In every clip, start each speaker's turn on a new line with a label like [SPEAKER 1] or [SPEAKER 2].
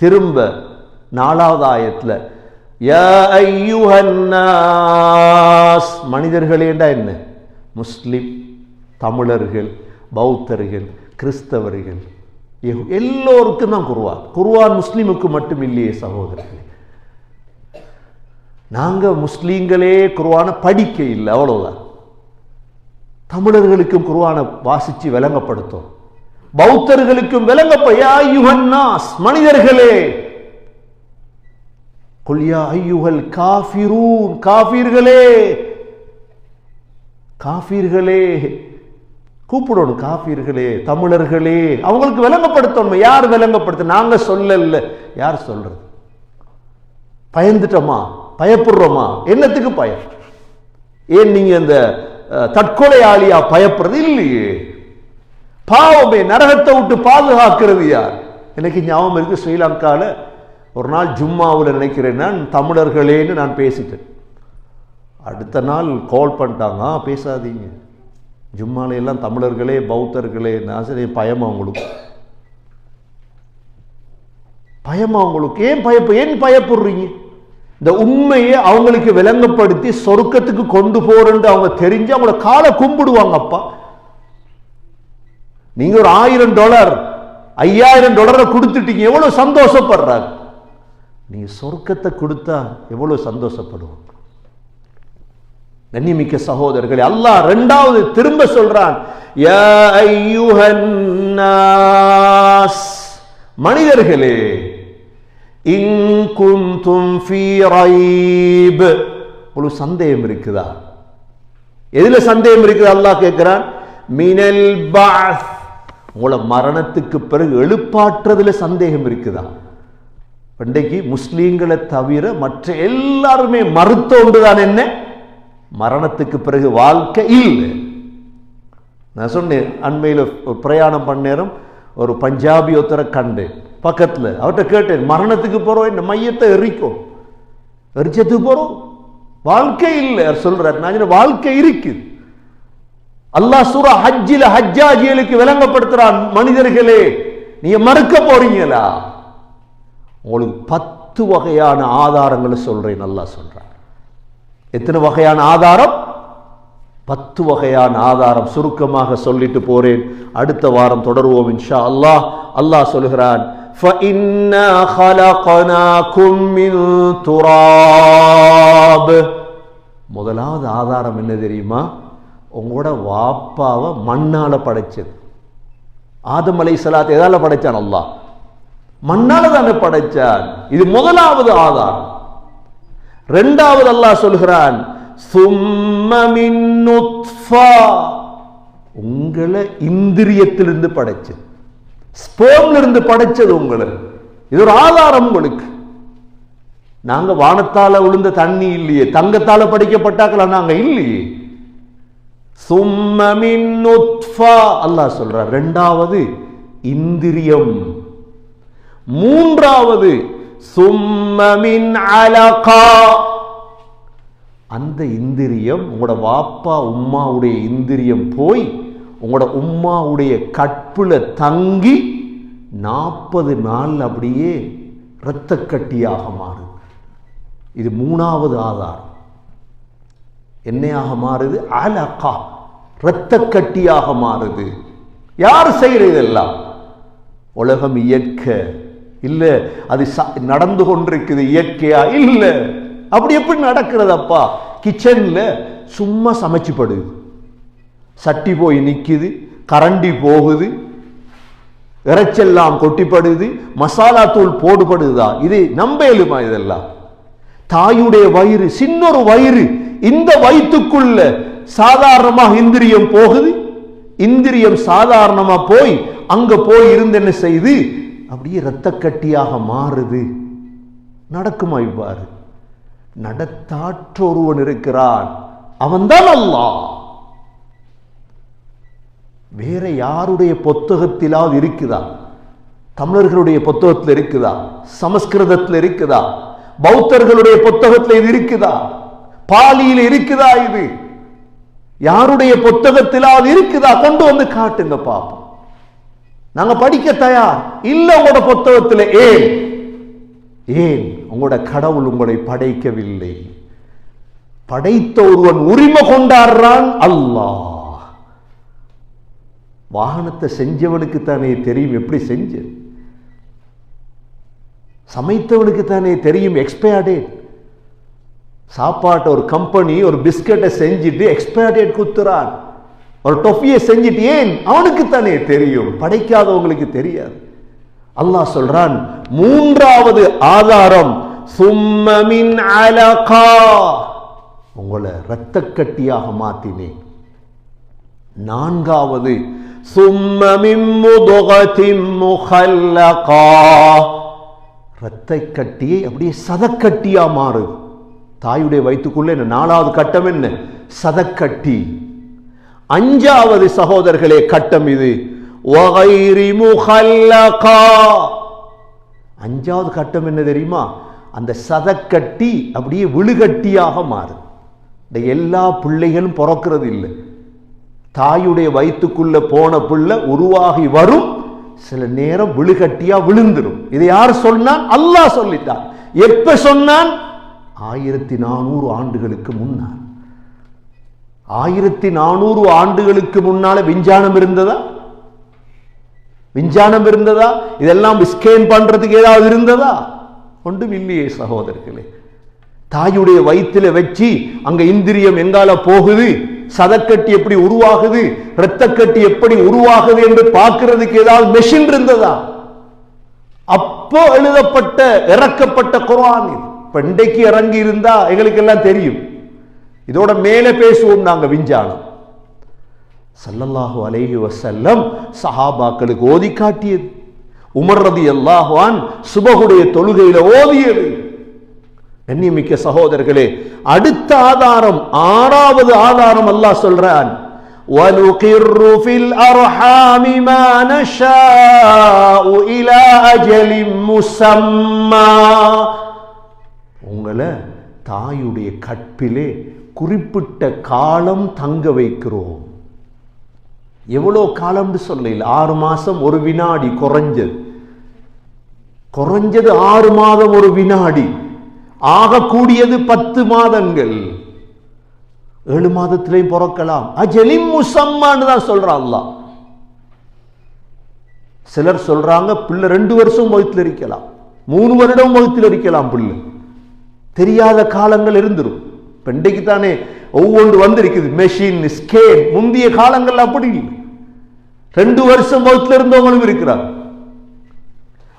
[SPEAKER 1] திரும்ப நாலாவது ஆயத்தில் யா மனிதர்களேண்டா என்ன? முஸ்லிம் தமிழர்கள் பௌத்தர்கள் கிறிஸ்தவர்கள் எல்லோருக்கும் தான் குருவான் குருவான் முஸ்லீமுக்கு மட்டும் இல்லையே சகோதரர்களே. நாங்க முஸ்லீம்களே குருவானை படிக்க இல்லை அவ்வளவுதான். தமிழர்களுக்கும் குருவானை வாசிச்சு விளங்கப்படுத்தோம். பௌத்தர்களுக்கும் விளங்கப்ப யா மனிதர்களே குல்யா ஐயுகல் காஃபிரூன் காஃபீர்களே காஃபீர்களே கூப்பிடணும் காஃபீர்களே தமிழர்களே அவங்களுக்கு விளங்கப்படுத்தணும் யார் விளங்கப்படுத்த நாங்க சொல்லல. யார் சொல்றது? பயந்துட்டோமா? பயப்படுறோமா? என்னத்துக்கு பயம்? ஏன் நீங்க இந்த தற்கொலை தற்கொலையாளியா பயப்படுறது? இல்லையே. பாவமே நரகத்தை விட்டு பாதுகாக்கிறது யார்? எனக்கு ஞாபகம் இருக்கு ஸ்ரீலங்காவில் ஒரு நாள் ஜும்மாவில் நினைக்கிறேன் நான் தமிழர்களேன்னு நான் பேசிட்டேன். அடுத்த நாள் கால் பண்ணிட்டாங்க "ஆ, பேசாதீங்க. ஜும்மாலையெல்லாம் எல்லாம் தமிழர்களே பௌத்தர்களே நான் சரி பயம் அவங்களுக்கு. பயம் அவங்களுக்கு. ஏன் பயப்பு ஏன் பயப்படுறீங்க? இந்த உண்மையை அவங்களுக்கு விளங்கப்படுத்தி சொருக்கத்துக்கு கொண்டு போறேன்னு அவங்க தெரிஞ்சு அவங்கள காலை கும்பிடுவாங்க அப்பா. நீங்க ஒரு ஆயிரம் டாலர் ஐயாயிரம் டாலரை கொடுத்துட்டீங்க எவ்வளவு சந்தோஷப்படுறாங்க நீங்க சொர்க்கத்தை கொடுத்தா எவ்வளவு சந்தோஷப்படுவோம் கண்ணியமிக்க சகோதரர்களே அல்லாஹ் ரெண்டாவது திரும்ப சொல்றான் மனிதர்களே இங்கும் குந்தும் உங்களுக்கு சந்தேகம் இருக்குதா? எதுல சந்தேகம் இருக்குது? அல்லாஹ் கேட்கிறான் மினல் பாஸ் உங்களை மரணத்துக்கு பிறகு எழுப்பாற்றுறதுல சந்தேகம் இருக்குதா? இன்றைக்கு முஸ்லீம்களை தவிர மற்ற எல்லாருமே மறுத்தோண்டுதான் என்ன? மரணத்துக்கு பிறகு வாழ்க்கை இல்லை. நான் சொன்னேன் அண்மையில் ஒரு பிரயாணம் பண்ண நேரம் ஒரு பஞ்சாபி ஒருத்தரை கண்டேன். பக்கத்தில் அவர்கிட்ட கேட்டேன் மரணத்துக்கு போகிறோம் இந்த மையத்தை எரிக்கும். எரிச்சத்துக்கு போகிறோம் வாழ்க்கை இல்லை. சொல்கிறார் சொல்றார் நான் சொன்னேன், வாழ்க்கை இருக்குது. அல்லாஹ் சூரா ஹஜ்ஜில ஹஜ்ஜாஜிகளுக்கு விளங்கப்படுத்துறான் மனிதர்களே நீங்க மறுக்க போறீங்களா உங்களுக்கு பத்து வகையான ஆதாரங்களை சொல்றேன் அல்லாஹ் சொல்றான் எத்தனை வகையான ஆதாரம் பத்து வகையான ஆதாரம் சுருக்கமாக சொல்லிட்டு போறேன் அடுத்த வாரம் தொடருவோம் இன்ஷா அல்லாஹ் அல்லாஹ் சொல்கிறான் فَإِنَّا خَلَقْنَاكُم مِّن تُرَابٍ முதலாவது ஆதாரம் என்ன தெரியுமா உங்களோட வாப்பாவை மண்ணால படைச்சது. ஆதம் அலை சலாத் எதால படைச்சான் அல்லாஹ்? மண்ணால தானே படைச்சான். இது முதலாவது ஆதாரம். ரெண்டாவது அல்லாஹ் சொல்கிறான் "சும்ம உங்களை இந்திரியத்திலிருந்து படைச்சது. ஸ்போம்ல இருந்து படைச்சது உங்களை. இது ஒரு ஆதாரம் உங்களுக்கு. நாங்க வானத்தால விழுந்த தண்ணி இல்லையே தங்கத்தால படிக்கப்பட்டாக்களா நாங்க இல்லையே. சும்மமின் அல்லாஹ் சொல்றார். ரெண்டாவது இந்திரியம். மூன்றாவது சும்மமின் அலகா அந்த இந்திரியம் உங்களோட வாப்பா உம்மாவுடைய இந்திரியம் போய் உங்களோட உம்மாவுடைய கற்புல தங்கி நாற்பது நாள் அப்படியே இரத்தக்கட்டியாக மாறுது. இது மூணாவது ஆதாரம். என்னையாக மாறுது? அலகா இரத்தக்கட்டியாக மாறுது. யார் செய்யறது இதெல்லாம் உலகம் இயற்கை. இல்லை அது ச- நடந்து கொண்டிருக்குது இயற்கையா? இல்லை. அப்படி எப்படி நடக்கிறதப்பா? கிச்சனில் சும்மா சமைச்சுப்படுது. சட்டி போய் நிற்குது கரண்டி போகுது இறைச்செல்லாம் கொட்டிப்படுது மசாலா தூள் போடுபடுதா? இது நம்பேலுமா இதெல்லாம். தாயுடைய வயிறு சின்னொரு வயிறு இந்த வயிற்றுக்குள்ள சாதாரணமாக இந்திரியம் போகுது இந்திரியம் சாதாரணமா போய் அங்க போய் இருந்து என்ன செய்து அப்படியே இரத்தக்கட்டியாக மாறுது. நடக்குமா இவ்வாறு? நடத்தாற்ற ஒருவன் இருக்கிறான். அவன்தான் அல்லாஹ். வேற யாருடைய புத்தகத்திலாவது இருக்குதா? தமிழர்களுடைய புத்தகத்தில் இருக்குதா? சமஸ்கிருதத்தில் இருக்குதா? பௌத்தர்களுடைய புத்தகத்தில் இது இருக்குதா? பாலியில் இருக்குதா இது? யாருடைய புத்தகத்திலாவது இருக்குதா? கொண்டு வந்து காட்டுங்க பாப்போம். நாங்க படிக்க தயார். இல்ல உங்களோட புத்தகத்தில் ஏன்? ஏன்? உங்களோட கடவுள் உங்களை படைக்கவில்லை. படைத்த ஒருவன் உரிமை கொண்டாடுறான் அல்லாஹ். வாகனத்தை செஞ்சவனுக்கு தானே தெரியும். எப்படி செஞ்ச? சமைத்தவனுக்கு தானே தெரியும். எக்ஸ்பயர் டேட் சாப்பாட்டை ஒரு கம்பெனி ஒரு பிஸ்கட்டை செஞ்சுட்டு எக்ஸ்பயர்டேட் குத்துறான். ஒரு டொஃபியை செஞ்சுட்டு ஏன்? அவனுக்கு தானே தெரியும். படைக்காதவங்களுக்கு தெரியாது. அல்லாஹ் சொல்றான் மூன்றாவது ஆதாரம் சும்மமின் அலகா. உங்களை இரத்த கட்டியாக மாத்தினேன். நான்காவது சும்மமின் முதுகத்தின் கட்டியை அப்படியே சதக்கட்டியா மாறுது தாயுடைய வயிற்றுக்குள்ளே என்ன? நாலாவது கட்டம் என்ன? சதக்கட்டி. அஞ்சாவது சகோதரர்களே கட்டம் இது. அஞ்சாவது கட்டம் என்ன தெரியுமா? அந்த சதக்கட்டி அப்படியே விழுகட்டியாக மாறுது. இந்த எல்லா பிள்ளைகளும் பிறக்கிறது இல்லை தாயுடைய வயிற்றுக்குள்ள போன பிள்ளை உருவாகி வரும். சில நேரம் விழுகட்டியா விழுந்துடும் இதை யார் சொன்னான்? அல்லாஹ் சொல்லிட்டான். எப்ப சொன்னான்? ஆயிரத்தி நானூறு ஆண்டுகளுக்கு முன்னால். ஆயிரத்தி நானூறு ஆண்டுகளுக்கு முன்னால விஞ்ஞானம் இருந்ததா? விஞ்ஞானம் இருந்ததா? இதெல்லாம் ஸ்கேன் பண்றதுக்கு ஏதாவது இருந்ததா? ஒன்றும் இல்லையே சகோதரர்களே. தாயுடைய வயிற்றுல வச்சு அங்க இந்திரியம் எங்கால போகுது? சதக்கட்டி எப்படி உருவாகுது? இரத்தக்கட்டி எப்படி உருவாகுது என்று பார்க்கிறதுக்கு ஏதாவது மெஷின் இருந்ததா? அப்போ எழுதப்பட்ட இறக்கப்பட்ட குரான் இது. இப்ப இன்றைக்கு இறங்கி இருந்தா எங்களுக்கு எல்லாம் தெரியும் இதோட மேலே பேசுவோம் நாங்க விஞ்ஞானம் சல்லல்லாஹு அலைஹி வஸல்லம் சஹாபாக்களுக்கு ஓதி காட்டியது உமர் ரதி அல்லாஹ்வான் சுபகுடைய தொழுகையில ஓதியது கண்ணியமிக்க சகோதரர்களே அடுத்த ஆதாரம் ஆறாவது ஆதாரம் அல்லாஹ் சொல்றான் وَنُقِرُّ فِي الْأَرْحَامِ مَا نَشَاءُ إِلَى أَجَلٍ مُّسَمًّى உங்களை தாயுடைய கற்பிலே குறிப்பிட்ட காலம் தங்க வைக்கிறோம். எவ்வளோ காலம்னு சொல்லல ஆறு மாசம் ஒரு வினாடி குறைஞ்சது. குறைஞ்சது ஆறு மாதம் ஒரு வினாடி. ஆகக்கூடியது பத்து மாதங்கள். ஏழு மாதத்திலையும் பிறக்கலாம். அஜலிம் முசம்மான்னு தான் சொல்றான் அல்லாஹ். சிலர் சொல்றாங்க பிள்ளை ரெண்டு வருஷம் வகுத்தில் இருக்கலாம். மூணு வருடம் வகுத்தில் இருக்கலாம் பிள்ளை. தெரியாத காலங்கள் இருந்துரும் இப்ப இன்றைக்கு தானே ஒவ்வொன்று வந்திருக்குது மெஷின் ஸ்கேன் முந்தைய காலங்கள் அப்படி இல்லை ரெண்டு வருஷம் வகுத்தில் இருந்தவங்களும் இருக்கிறாங்க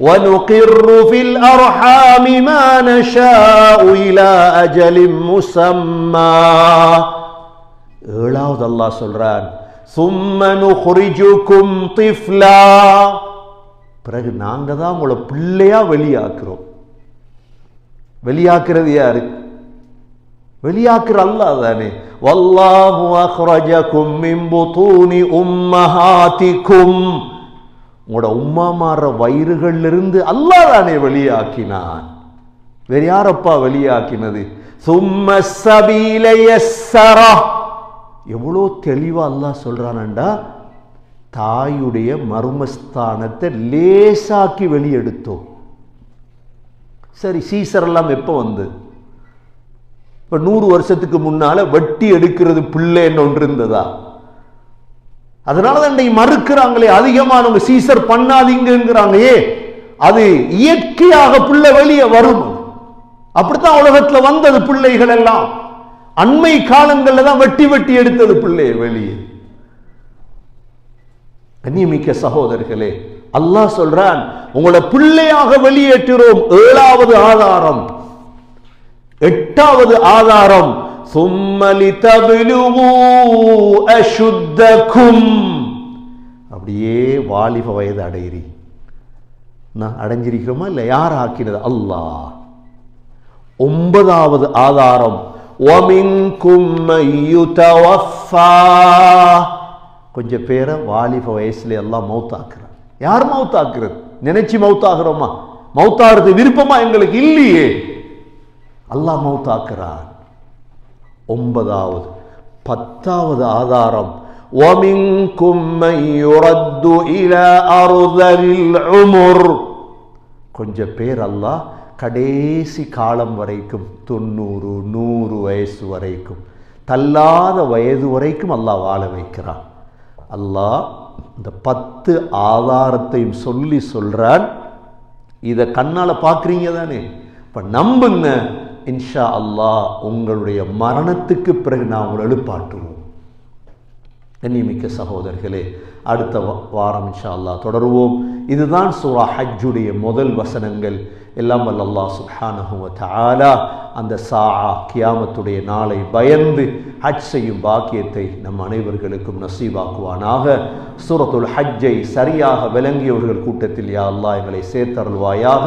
[SPEAKER 1] ونقر في الأرحام ما نشاء إلى أجل مسمى ஏழாவது அல்லாஹ் சொல்றான் ثم نخرجكم طفلا பிறகு நாங்க தான் உங்களை பிள்ளையா வெளியாக்குறோம் வெளியாக்குறது யாரு? வெளியாக்குற அல்லாஹ் தானே. வல்லாஹு அக்ரஜக்கும் மின் புதூனி உம்மஹாத்திக்கும் உங்களோட உம்மாமார வயிறுகள்ல இருந்து அல்லாஹ் தானே வெளியாக்கினான். வேற யாரப்பா வெளியாக்கினது? சும்ம சபீல சரா எவ்வளோ தெளிவா அல்லாஹ் சொல்றானண்டா? தாயுடைய மர்மஸ்தானத்தை லேசாக்கி வெளியெடுத்தோம். சரி சீசரெல்லாம் எப்போ வந்து? இப்போ நூறு வருஷத்துக்கு முன்னால வட்டி எடுக்கிறது பிள்ளைன்னு ஒன்று இருந்ததா? அதனால தான் மறுக்கிறாங்களே அதிகமானவங்க சீசர் பண்ணாதீங்கிறாங்க ஏ அது இயற்கையாக பிள்ளை வெளியே வரும். அப்படித்தான் உலகத்துல வந்தது பிள்ளைகள் எல்லாம். அண்மை காலங்களில் தான் வெட்டி வெட்டி எடுத்தது பிள்ளையை வெளியே. கண்ணியமிக்க சகோதரர்களே அல்லாஹ் சொல்றான் உங்களை பிள்ளையாக வெளியேற்றுகிறோம் ஏழாவது ஆதாரம். எட்டாவது ஆதாரம் அப்படியே வாலிப வயது அடையிறி. நான் அடைஞ்சிருக்கிறோமா இல்லை யார் ஆக்கினது? அல்லாஹ். ஒன்பதாவது ஆதாரம் கொஞ்சம் பேரை வாலிப வயசுல எல்லாம் மௌத்தாக்குற யார் மௌத்தாக்குறது நினைச்சு மௌத்தாகிறோமா மௌத்தாகிறது விருப்பமா எங்களுக்கு இல்லையே அல்லாஹ் மௌத்தாக்குறான் ஒன்பதாவது பத்தாவது ஆதாரம் وَمِنْكُمْ مَنْ يُرَدُّ إِلَى أَرْذَلِ الْعُمُرِ கொஞ்சம் பேர் அல்லாஹ் கடைசி காலம் வரைக்கும் தொண்ணூறு நூறு வயசு வரைக்கும் தள்ளாத வயது வரைக்கும் அல்லாஹ் வாழ வைக்கிறான் அல்லாஹ் இந்த பத்து ஆதாரத்தையும் சொல்லி சொல்கிறான் இதை கண்ணால் பார்க்குறீங்க தானே? இப்போ நம்புங்க இன்ஷா அல்லாஹ் உங்களுடைய மரணத்துக்கு பிறகு நான் உங்களை எழுப்பாட்டுவோம். கண்ணியமிக்க சகோதரர்களே அடுத்த வாரம் இன்ஷா அல்லாஹ் தொடருவோம். இதுதான் சூரா ஹஜ்ஜுடைய முதல் வசனங்கள். எல்லாம் வல்லல்லா சுஹானஹுவ தாலா அந்த சாஆ கியாமத்துடைய நாளை பயந்து ஹஜ் செய்யும் பாக்கியத்தை நம் அனைவர்களுக்கும் நசீவாக்குவானாக சூரத்துல் ஹஜ்ஜை சரியாக விளங்கியவர்கள் கூட்டத்தில் யா அல்லாஹ் எங்களை சேர்த்தருள்வாயாக.